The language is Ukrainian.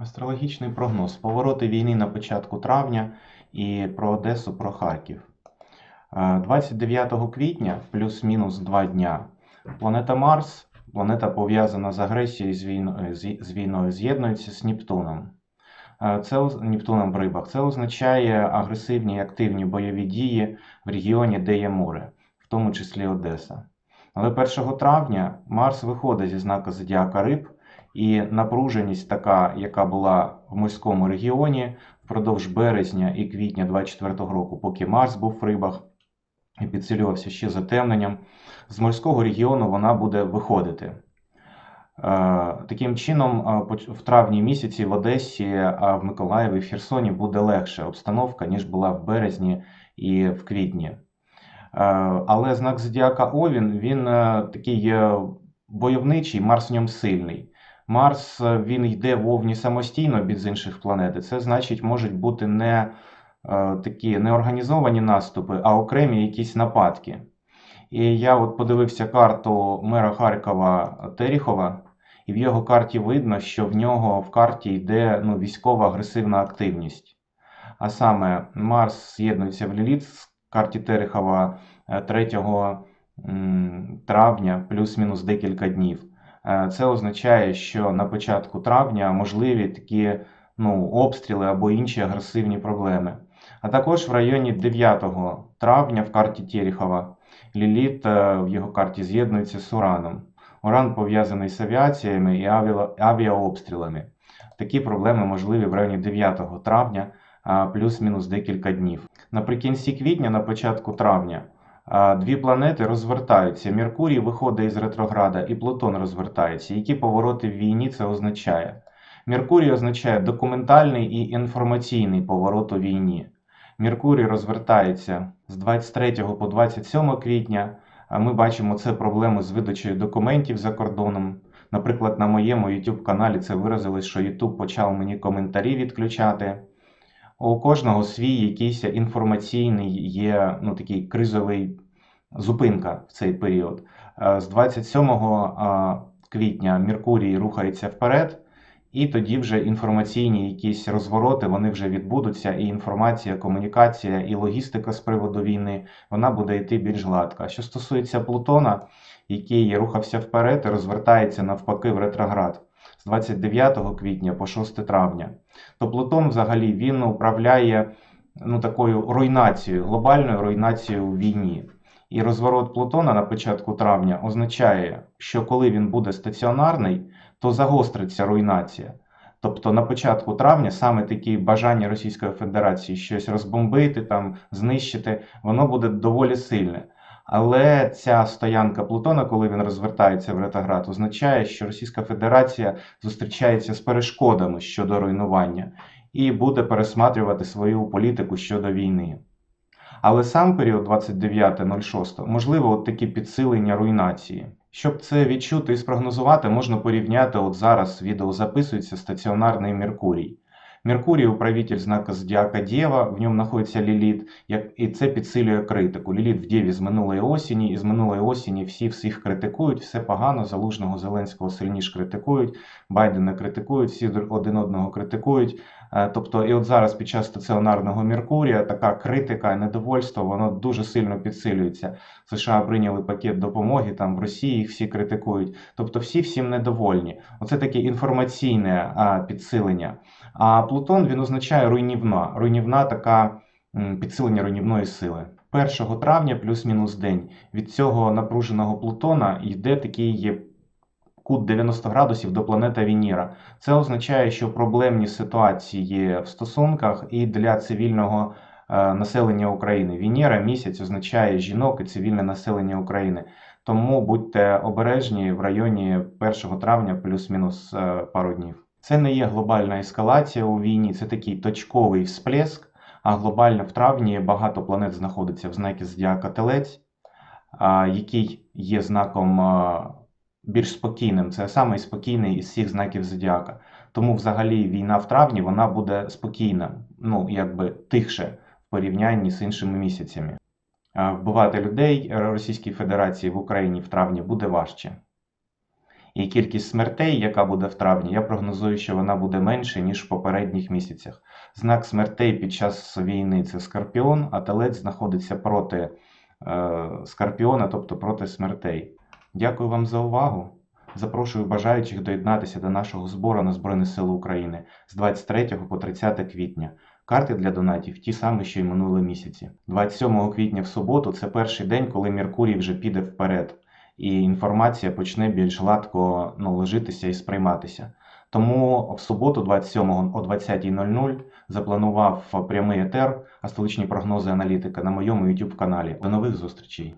Астрологічний прогноз. Повороти війни на початку травня і про Одесу, про Харків. Е, 29 квітня, плюс-мінус 2 дня, планета Марс, планета пов'язана з агресією з війною, з, з війною, з'єднується з Нептуном. Е, Це Нептуном в рибах. Це означає агресивні і активні бойові дії в регіоні, де є море, в тому числі Одеса. Але 1 травня Марс виходить зі знака Зодіака Риб, і напруженість така, яка була в морському регіоні впродовж березня і квітня 24 року, поки Марс був в рибах і підсилювався ще затемненням, з морського регіону вона буде виходити. Е, Таким чином, е, в травні місяці в Одесі, а в Миколаєві, в Херсоні буде легша обстановка, ніж була в березні і в квітні. Е, Але знак Зодіака Овін, він е, такий е, войовничий, Марс в ньому сильний. Марс е, він йде в Овні самостійно без інших планет. Це значить, можуть бути не е, такі неорганізовані наступи, а окремі якісь нападки. І я от подивився карту мера Харкова Теріхова, і в його карті видно, що в нього в карті йде ну, військова агресивна активність. А саме Марс з'єднується в Ліліт з карті Терехова е, 3 травня, плюс-мінус декілька днів. Е, Це означає, що на початку травня можливі такі ну, обстріли або інші агресивні проблеми. А також в районі 9 травня в карті Терехова Ліліт е, в його карті з'єднується з Ураном. Уран пов'язаний з авіаціями і авіаобстрілами. Такі проблеми можливі в районі 9 травня, плюс-мінус декілька днів. Наприкінці квітня, на початку травня, дві планети розвертаються. Меркурій виходить із ретрограда і Плутон розвертається. Які повороти в війні це означає? Меркурій означає документальний і інформаційний поворот у війні. Меркурій розвертається з 23 по 27 квітня. Ми бачимо це проблеми з видачею документів за кордоном. Наприклад, на моєму YouTube каналі це виразилось, що YouTube почав мені коментарі відключати. У кожного свій якийсь інформаційний є ну, такий кризовий зупинка в цей період. Е, З 27 а, квітня Меркурій рухається вперед, і тоді вже інформаційні якісь розвороти вони вже відбудуться, і інформація, комунікація і логістика з приводу війни вона буде йти більш гладко. Що стосується Плутона, який рухався вперед і розвертається навпаки в ретроград 29 квітня по 6 травня, то Плутон взагалі він управляє ну, такою руйнацією, глобальною руйнацією у війні. І розворот Плутона на початку травня означає, що коли він буде стаціонарний, то загостриться руйнація. Тобто на початку травня саме такі бажання Російської Федерації щось розбомбити, там, знищити, воно буде доволі сильне. Але ця стоянка Плутона, коли він розвертається в ретроград, означає, що Російська Федерація зустрічається з перешкодами щодо руйнування і буде пересматрювати свою політику щодо війни. Але сам період 29.06 можливо от такі підсилення руйнації. Щоб це відчути і спрогнозувати, можна порівняти от зараз відео записується стаціонарний Меркурій. Меркурій управитель знака Зодіака Дєва, в ньому знаходиться Ліліт, як, і це підсилює критику. Ліліт в Дєві з минулої осені, і з минулої осені всі всіх критикують, все погано, Залужного, Зеленського сильніше критикують, Байдена критикують, всі один одного критикують. Е, Тобто, і от зараз під час стаціонарного Меркурія така критика недовольство, воно дуже сильно підсилюється. США прийняли пакет допомоги, там в Росії їх всі критикують. Тобто всі всім недовольні. Оце таке інформаційне підсилення. А Плутон він означає руйнівна, руйнівна така підсилення руйнівної сили. 1 травня плюс-мінус день від цього напруженого Плутона йде такий кут 90 градусів до планети Венера. Це означає, що проблемні ситуації в стосунках і для цивільного е, населення України. Венера місяць означає жінок і цивільне населення України. Тому будьте обережні в районі 1 травня плюс-мінус е, пару днів. Це не є глобальна ескалація у війні, це такий точковий всплеск. А глобально в травні багато планет знаходиться в знакі Зодіака Телець, який є знаком а, більш спокійним. Це самий спокійний із всіх знаків Зодіака. Тому взагалі війна в травні вона буде спокійна, ну якби тихше в порівнянні з іншими місяцями. Вбивати людей Російській Федерації в Україні в травні буде важче. І кількість смертей, яка буде в травні, я прогнозую, що вона буде менше, ніж в попередніх місяцях. Знак смертей під час війни це скорпіон, а телець знаходиться проти е, скорпіона, тобто проти смертей. Дякую вам за увагу. Запрошую бажаючих доєднатися до нашого збору на Збройні Сили України з 23 по 30 квітня. Карти для донатів ті самі, що й минулі місяці. 27 квітня в суботу це перший день, коли Меркурій вже піде вперед, і інформація почне більш гладко ну, ложитися і сприйматися. Тому в суботу, 27 о 20.00, запланував прямий етер, а столичні прогнози аналітика на моєму YouTube каналі. До нових зустрічей!